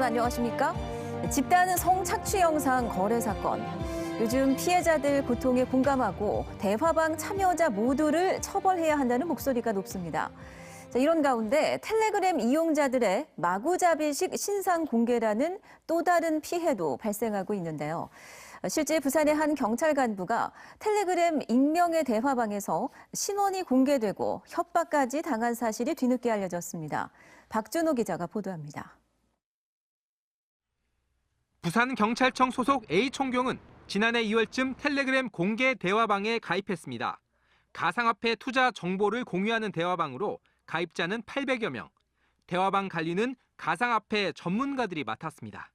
여러분 안녕하십니까? 집단 성착취 영상 거래 사건. 요즘 피해자들 고통에 공감하고 대화방 참여자 모두를 처벌해야 한다는 목소리가 높습니다. 자, 이런 가운데 텔레그램 이용자들의 마구잡이식 신상 공개라는 또 다른 피해도 발생하고 있는데요. 실제 부산의 한 경찰 간부가 텔레그램 익명의 대화방에서 신원이 공개되고 협박까지 당한 사실이 뒤늦게 알려졌습니다. 박준호 기자가 보도합니다. 부산경찰청 소속 A 총경은 지난해 2월쯤 텔레그램 공개 대화방에 가입했습니다. 가상화폐 투자 정보를 공유하는 대화방으로 가입자는 800여 명, 대화방 관리는 가상화폐 전문가들이 맡았습니다.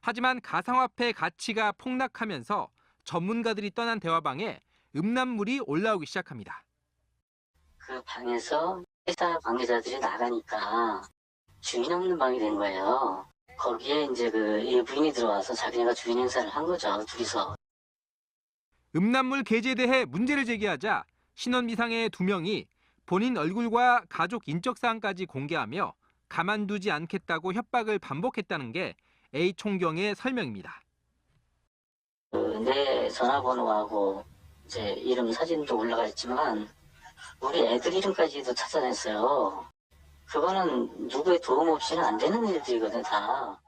하지만 가상화폐 가치가 폭락하면서 전문가들이 떠난 대화방에 음란물이 올라오기 시작합니다. 그 방에서 회사 관계자들이 나가니까 주인 없는 방이 된 거예요. 거기에 이제 그이 부인이 들어와서 자기네가 주인 행사를 한 거죠, 둘이서. 음란물 게재에 대해 문제를 제기하자 신원 미상의 두 명이 본인 얼굴과 가족 인적 사항까지 공개하며 가만두지 않겠다고 협박을 반복했다는 게 A 총경의 설명입니다. 그 내 전화번호하고 이제 이름 사진도 올라가 있지만 우리 애들 이름까지도 찾아냈어요. 그거는 누구의 도움 없이는 안 되는 일들이거든 다.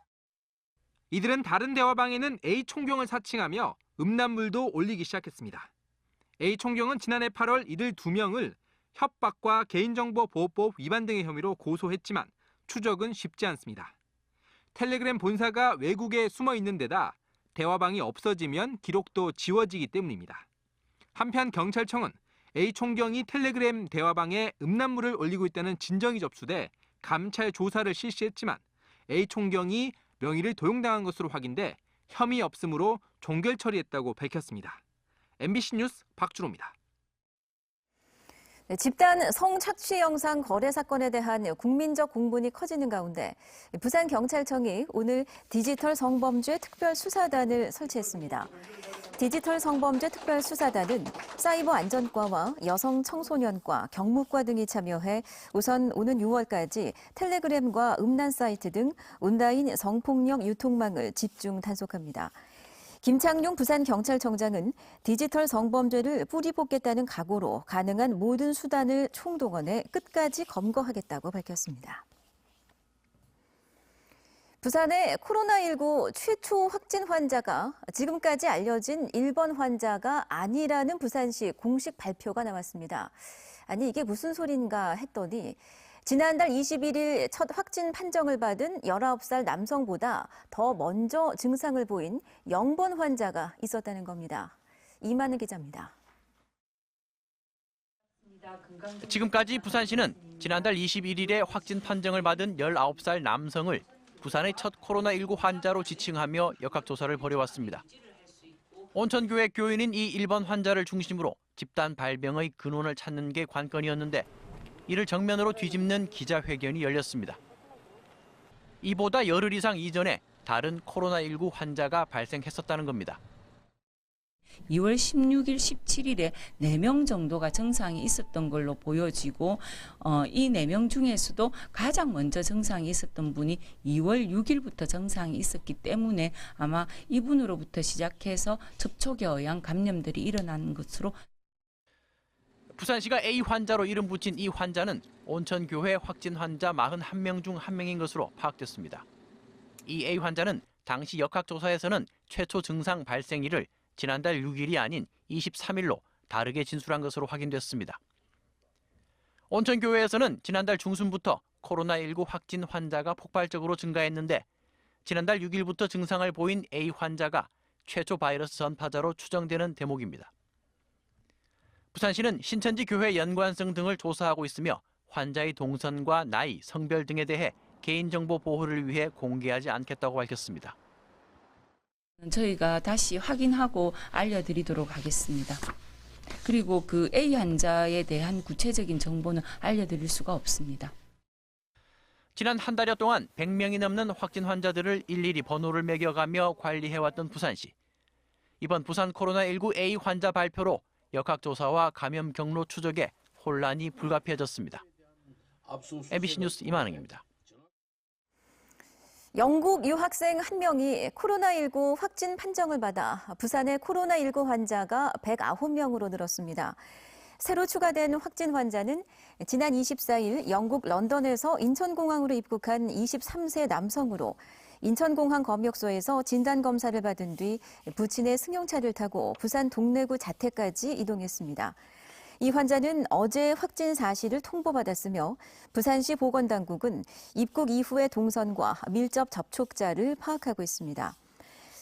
이들은 다른 대화방에는 A 총경을 사칭하며 음란물도 올리기 시작했습니다. A 총경은 지난해 8월 이들 두 명을 협박과 개인정보보호법 위반 등의 혐의로 고소했지만 추적은 쉽지 않습니다. 텔레그램 본사가 외국에 숨어 있는 데다 대화방이 없어지면 기록도 지워지기 때문입니다. 한편 경찰청은 A 총경이 텔레그램 대화방에 음란물을 올리고 있다는 진정이 접수돼 감찰 조사를 실시했지만 A 총경이 명의를 도용당한 것으로 확인돼 혐의 없음으로 종결 처리했다고 밝혔습니다. MBC 뉴스 박주로입니다. 네, 집단 성착취 영상 거래 사건에 대한 국민적 공분이 커지는 가운데 부산경찰청이 오늘 디지털 성범죄 특별수사단을 설치했습니다. 디지털 성범죄 특별수사단은 사이버 안전과와 여성 청소년과 경무과 등이 참여해 우선 오는 6월까지 텔레그램과 음란 사이트 등 온라인 성폭력 유통망을 집중 단속합니다. 김창룡 부산경찰청장은 디지털 성범죄를 뿌리 뽑겠다는 각오로 가능한 모든 수단을 총동원해 끝까지 검거하겠다고 밝혔습니다. 부산의 코로나19 최초 확진 환자가 지금까지 알려진 1번 환자가 아니라는 부산시 공식 발표가 나왔습니다. 아니, 이게 무슨 소린가 했더니 지난달 21일 첫 확진 판정을 받은 19살 남성보다 더 먼저 증상을 보인 0번 환자가 있었다는 겁니다. 이만은 기자입니다. 지금까지 부산시는 지난달 21일에 확진 판정을 받은 19살 남성을 부산의 첫 코로나19 환자로 지칭하며 역학조사를 벌여왔습니다. 온천교회 교인인 이 1번 환자를 중심으로 집단 발병의 근원을 찾는 게 관건이었는데 이를 정면으로 뒤집는 기자회견이 열렸습니다. 이보다 열흘 이상 이전에 다른 코로나19 환자가 발생했었다는 겁니다. 2월 16일, 17일에 4명 정도가 증상이 있었던 걸로 보여지고 어, 이 4명 중에서도 가장 먼저 증상이 있었던 분이 2월 6일부터 증상이 있었기 때문에 아마 이분으로부터 시작해서 접촉에 의한 감염들이 일어난 것으로 부산시가 A 환자로 이름 붙인 이 환자는 온천교회 확진 환자 41명 중한 명인 것으로 파악됐습니다. 이 A 환자는 당시 역학조사에서는 최초 증상 발생일을 지난달 6일이 아닌 23일로 다르게 진술한 것으로 확인됐습니다. 온천교회에서는 지난달 중순부터 코로나19 확진 환자가 폭발적으로 증가했는데 지난달 6일부터 증상을 보인 A 환자가 최초 바이러스 전파자로 추정되는 대목입니다. 부산시는 신천지 교회 연관성 등을 조사하고 있으며 환자의 동선과 나이, 성별 등에 대해 개인정보 보호를 위해 공개하지 않겠다고 밝혔습니다. 저희가 다시 확인하고 알려드리도록 하겠습니다. 그리고 그 A 환자에 대한 구체적인 정보는 알려드릴 수가 없습니다. 지난 한 달여 동안 100명이 넘는 확진 환자들을 일일이 번호를 매겨가며 관리해왔던 부산시. 이번 부산 코로나19 A 환자 발표로 역학조사와 감염 경로 추적에 혼란이 불가피해졌습니다. MBC 뉴스 이만흥입니다. 영국 유학생 한 명이 코로나19 확진 판정을 받아 부산의 코로나19 환자가 109명으로 늘었습니다. 새로 추가된 확진 환자는 지난 24일 영국 런던에서 인천공항으로 입국한 23세 남성으로 인천공항 검역소에서 진단검사를 받은 뒤 부친의 승용차를 타고 부산 동래구 자택까지 이동했습니다. 이 환자는 어제 확진 사실을 통보받았으며 부산시 보건당국은 입국 이후의 동선과 밀접 접촉자를 파악하고 있습니다.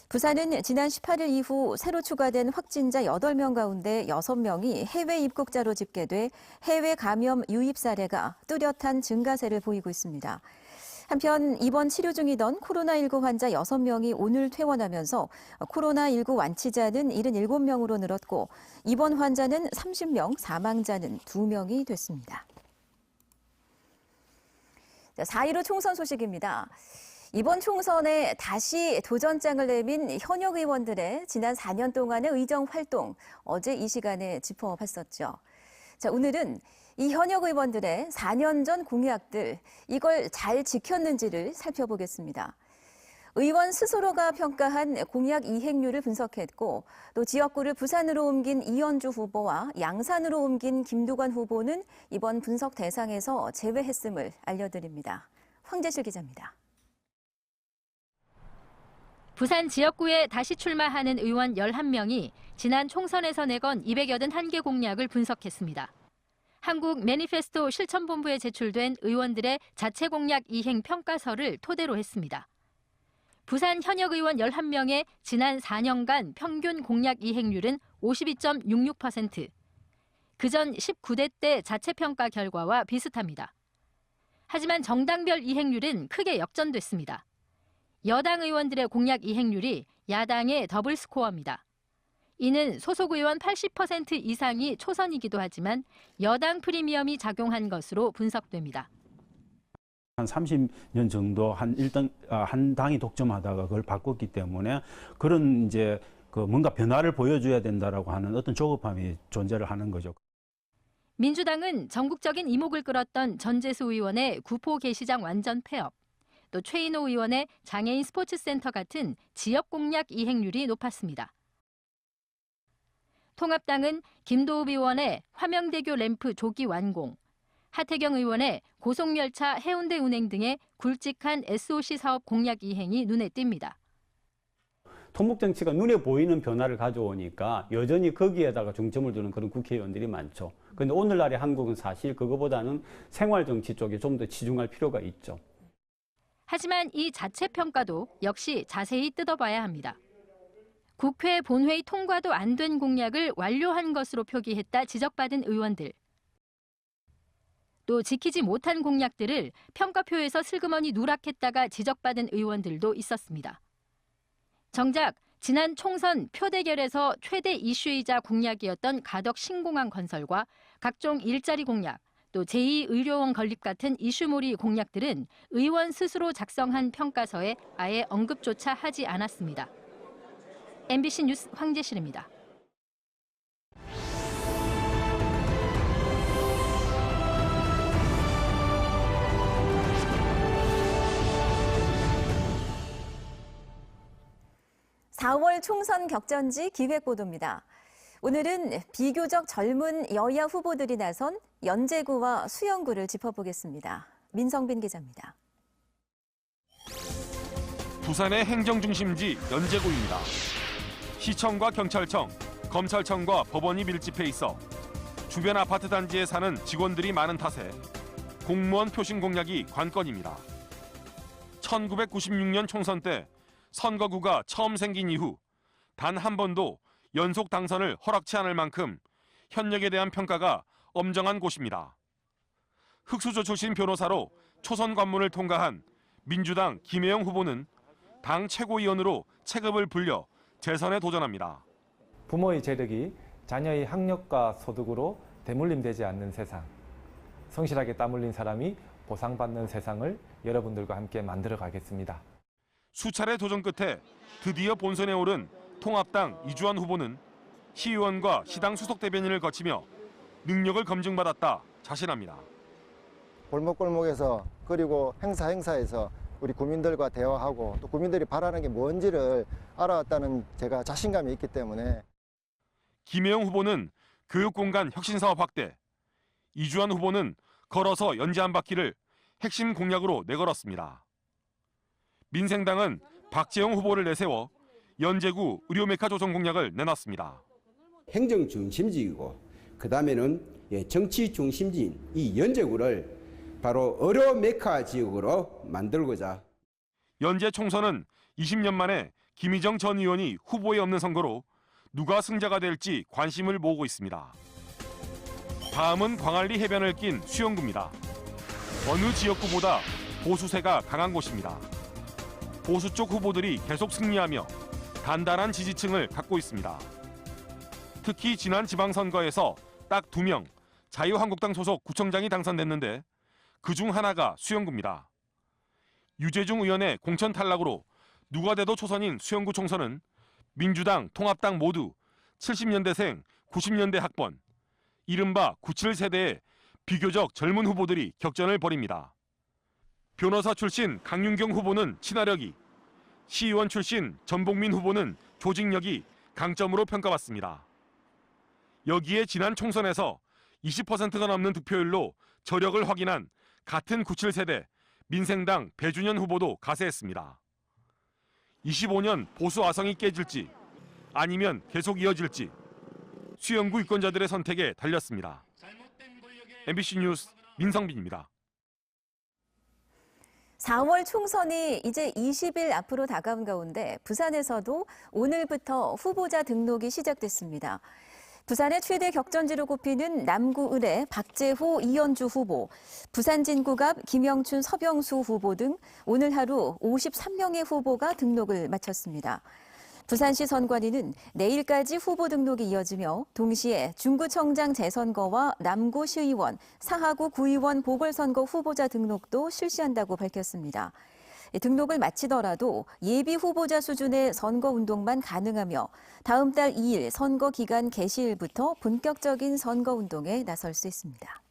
부산은 지난 18일 이후 새로 추가된 확진자 8명 가운데 6명이 해외 입국자로 집계돼 해외 감염 유입 사례가 뚜렷한 증가세를 보이고 있습니다. 한편 입원 치료 중이던 코로나19 환자 6명이 오늘 퇴원하면서 코로나19 완치자는 77명으로 늘었고 입원 환자는 30명, 사망자는 2명이 됐습니다. 4.15 총선 소식입니다. 이번 총선에 다시 도전장을 내민 현역 의원들의 지난 4년 동안의 의정 활동 어제 이 시간에 짚어봤었죠. 자, 오늘은 이 현역 의원들의 4년 전 공약들 이걸 잘 지켰는지를 살펴보겠습니다. 의원 스스로가 평가한 공약 이행률을 분석했고 또 지역구를 부산으로 옮긴 이현주 후보와 양산으로 옮긴 김두관 후보는 이번 분석 대상에서 제외했음을 알려드립니다. 황재실 기자입니다. 부산 지역구에 다시 출마하는 의원 11명이 지난 총선에서 내건 281개 공약을 분석했습니다. 한국 매니페스토 실천본부에 제출된 의원들의 자체 공약 이행 평가서를 토대로 했습니다. 부산 현역 의원 11명의 지난 4년간 평균 공약 이행률은 52.66%. 그전 19대 때 자체 평가 결과와 비슷합니다. 하지만 정당별 이행률은 크게 역전됐습니다. 여당 의원들의 공약 이행률이 야당의 더블 스코어입니다. 이는 소속 의원 80% 이상이 초선이기도 하지만 여당 프리미엄이 작용한 것으로 분석됩니다. 한 30년 정도 한 일당 아, 한 당이 독점하다가 그걸 바꿨기 때문에 그런 이제 그 뭔가 변화를 보여줘야 된다라고 하는 어떤 조급함이 존재를 하는 거죠. 민주당은 전국적인 이목을 끌었던 전재수 의원의 구포 게시장 완전 폐업, 또 최인호 의원의 장애인 스포츠센터 같은 지역 공약 이행률이 높았습니다. 통합당은 김도읍 의원의 화명대교 램프 조기 완공, 하태경 의원의 고속열차 해운대 운행 등의 굵직한 SOC 사업 공약 이행이 눈에 띕니다. 토목 정치가 눈에 보이는 변화를 가져오니까 여전히 거기에다가 중점을 두는 그런 국회의원들이 많죠. 그런데 오늘날의 한국은 사실 그거보다는 생활 정치 쪽에 좀 더 치중할 필요가 있죠. 하지만 이 자체 평가도 역시 자세히 뜯어봐야 합니다. 국회 본회의 통과도 안 된 공약을 완료한 것으로 표기했다 지적받은 의원들. 또 지키지 못한 공약들을 평가표에서 슬그머니 누락했다가 지적받은 의원들도 있었습니다. 정작 지난 총선 표대결에서 최대 이슈이자 공약이었던 가덕 신공항 건설과 각종 일자리 공약, 또 제2의료원 건립 같은 이슈몰이 공약들은 의원 스스로 작성한 평가서에 아예 언급조차 하지 않았습니다. MBC 뉴스 황재실입니다. 사월 총선 격전지 기획보도입니다. 오늘은 비교적 젊은 여야 후보들이 나선 연제구와 수영구를 짚어보겠습니다. 민성빈 기자입니다. 부산의 행정 중심지 연제구입니다. 시청과 경찰청, 검찰청과 법원이 밀집해 있어 주변 아파트 단지에 사는 직원들이 많은 탓에 공무원 표심 공약이 관건입니다. 1996년 총선 때 선거구가 처음 생긴 이후 단 한 번도 연속 당선을 허락치 않을 만큼 현역에 대한 평가가 엄정한 곳입니다. 흑수저 출신 변호사로 초선 관문을 통과한 민주당 김혜영 후보는 당 최고위원으로 체급을 불려 재선에 도전합니다. 부모의 재력이 자녀의 학력과 소득으로 대물림되지 않는 세상, 성실하게 땀 흘린 사람이 보상받는 세상을 여러분들과 함께 만들어 가겠습니다. 수차례 도전 끝에 드디어 본선에 오른 통합당 이주환 후보는 시의원과 시당 수석 대변인을 거치며 능력을 검증받았다 자신합니다. 골목골목에서 그리고 행사 행사에서 우리 국민들과 대화하고 또 국민들이 바라는 게 뭔지를 알아왔다는 제가 자신감이 있기 때문에 김혜영 후보는 교육공간 혁신사업 확대, 이주환 후보는 걸어서 연재 한 바퀴를 핵심 공약으로 내걸었습니다. 민생당은 박재영 후보를 내세워 연제구 의료메카 조성 공약을 내놨습니다. 행정 중심지이고 그 다음에는 예, 정치 중심지인 이 연제구를 바로 의료 메카 지역으로 만들고자 연재 총선은 20년 만에 김희정 전 의원이 후보에 없는 선거로 누가 승자가 될지 관심을 모으고 있습니다. 다음은 광안리 해변을 낀 수영구입니다. 어느 지역구보다 보수세가 강한 곳입니다. 보수 쪽 후보들이 계속 승리하며 단단한 지지층을 갖고 있습니다. 특히 지난 지방선거에서 딱 두 명 자유한국당 소속 구청장이 당선됐는데 그중 하나가 수영구입니다. 유재중 의원의 공천 탈락으로 누가 돼도 초선인 수영구 총선은 민주당, 통합당 모두 70년대생, 90년대 학번, 이른바 97세대의 비교적 젊은 후보들이 격전을 벌입니다. 변호사 출신 강윤경 후보는 친화력이, 시의원 출신 전복민 후보는 조직력이 강점으로 평가받습니다. 여기에 지난 총선에서 20%가 넘는 득표율로 저력을 확인한 같은 97세대 민생당 배준현 후보도 가세했습니다. 25년 보수 아성이 깨질지 아니면 계속 이어질지 수영구 유권자들의 선택에 달렸습니다. MBC 뉴스 민성빈입니다. 4월 총선이 이제 20일 앞으로 다가온 가운데 부산에서도 오늘부터 후보자 등록이 시작됐습니다. 부산의 최대 격전지로 꼽히는 남구을의 박재호, 이현주 후보, 부산 진구갑 김영춘, 서병수 후보 등 오늘 하루 53명의 후보가 등록을 마쳤습니다. 부산시 선관위는 내일까지 후보 등록이 이어지며 동시에 중구청장 재선거와 남구 시의원, 사하구 구의원 보궐선거 후보자 등록도 실시한다고 밝혔습니다. 등록을 마치더라도 예비 후보자 수준의 선거 운동만 가능하며 다음 달 2일 선거 기간 개시일부터 본격적인 선거 운동에 나설 수 있습니다.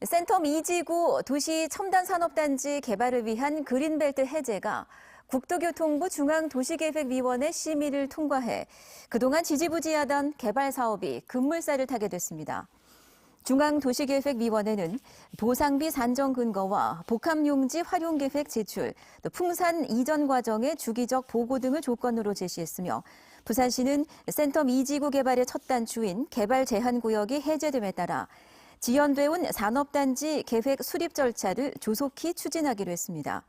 센텀 2지구 도시 첨단 산업단지 개발을 위한 그린벨트 해제가 국토교통부 중앙도시계획위원회 심의를 통과해 그동안 지지부지하던 개발 사업이 급물살을 타게 됐습니다. 중앙도시계획위원회는 도상비 산정 근거와 복합용지 활용계획 제출, 또 풍산 이전 과정의 주기적 보고 등을 조건으로 제시했으며 부산시는 센텀 2지구 개발의 첫 단추인 개발 제한 구역이 해제됨에 따라 지연돼 온 산업단지 계획 수립 절차를 조속히 추진하기로 했습니다.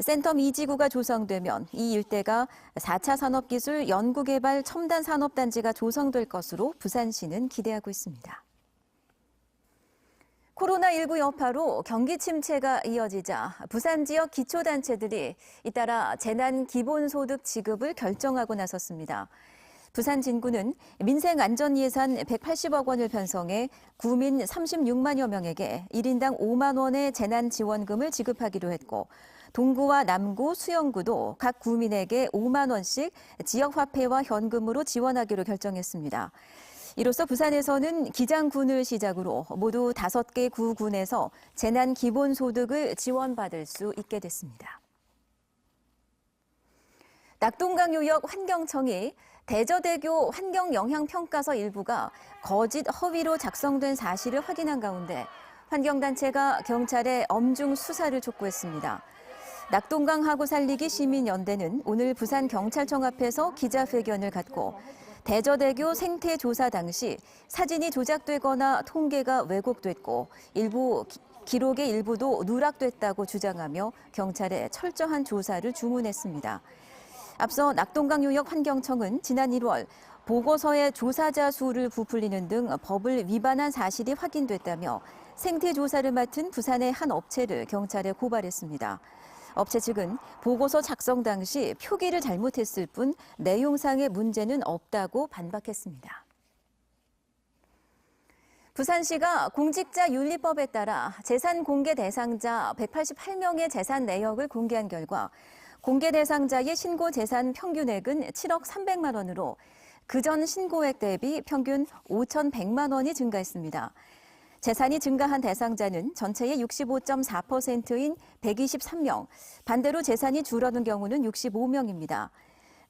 센텀 2지구가 조성되면 이 일대가 4차 산업기술 연구개발 첨단 산업단지가 조성될 것으로 부산시는 기대하고 있습니다. 코로나19 여파로 경기 침체가 이어지자 부산 지역 기초단체들이 잇따라 재난 기본소득 지급을 결정하고 나섰습니다. 부산 진구는 민생안전 예산 180억 원을 편성해 구민 36만여 명에게 1인당 5만 원의 재난 지원금을 지급하기로 했고 동구와 남구, 수영구도 각 구민에게 5만 원씩 지역 화폐와 현금으로 지원하기로 결정했습니다. 이로써 부산에서는 기장군을 시작으로 모두 5개 구군에서 재난 기본 소득을 지원받을 수 있게 됐습니다. 낙동강 유역 환경청이 대저대교 환경영향평가서 일부가 거짓 허위로 작성된 사실을 확인한 가운데 환경단체가 경찰에 엄중 수사를 촉구했습니다. 낙동강 하구 살리기 시민연대는 오늘 부산경찰청 앞에서 기자회견을 갖고 대저대교 생태 조사 당시 사진이 조작되거나 통계가 왜곡됐고 일부 기록의 일부도 누락됐다고 주장하며 경찰에 철저한 조사를 주문했습니다. 앞서 낙동강 유역 환경청은 지난 1월 보고서에 조사자 수를 부풀리는 등 법을 위반한 사실이 확인됐다며 생태 조사를 맡은 부산의 한 업체를 경찰에 고발했습니다. 업체 측은 보고서 작성 당시 표기를 잘못했을 뿐 내용상의 문제는 없다고 반박했습니다. 부산시가 공직자 윤리법에 따라 재산 공개 대상자 188명의 재산 내역을 공개한 결과 공개 대상자의 신고 재산 평균액은 7억 300만 원으로 그전 신고액 대비 평균 5,100만 원이 증가했습니다. 재산이 증가한 대상자는 전체의 65.4%인 123명, 반대로 재산이 줄어든 경우는 65명입니다.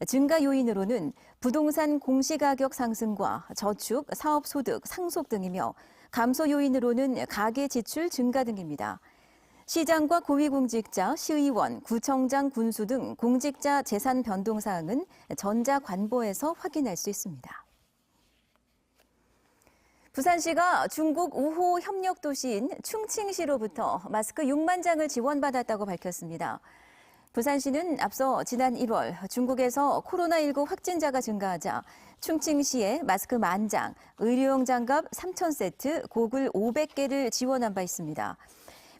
증가 요인으로는 부동산 공시가격 상승과 저축, 사업소득 상속 등이며 감소 요인으로는 가계 지출 증가 등입니다. 시장과 고위공직자, 시의원, 구청장, 군수 등 공직자 재산 변동 사항은 전자관보에서 확인할 수 있습니다. 부산시가 중국 우호 협력 도시인 충칭시로부터 마스크 6만 장을 지원받았다고 밝혔습니다. 부산시는 앞서 지난 1월 중국에서 코로나19 확진자가 증가하자 충칭시에 마스크 만 장, 의료용 장갑 3천 세트, 고글 500개를 지원한 바 있습니다.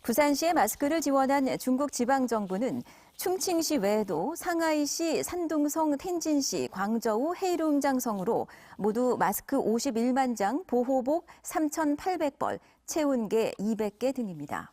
부산시에 마스크를 지원한 중국 지방정부는 충칭시 외에도 상하이시, 산둥성, 텐진시, 광저우, 헤이룽장성으로 모두 마스크 51만 장, 보호복 3,800벌, 체온계 200개 등입니다.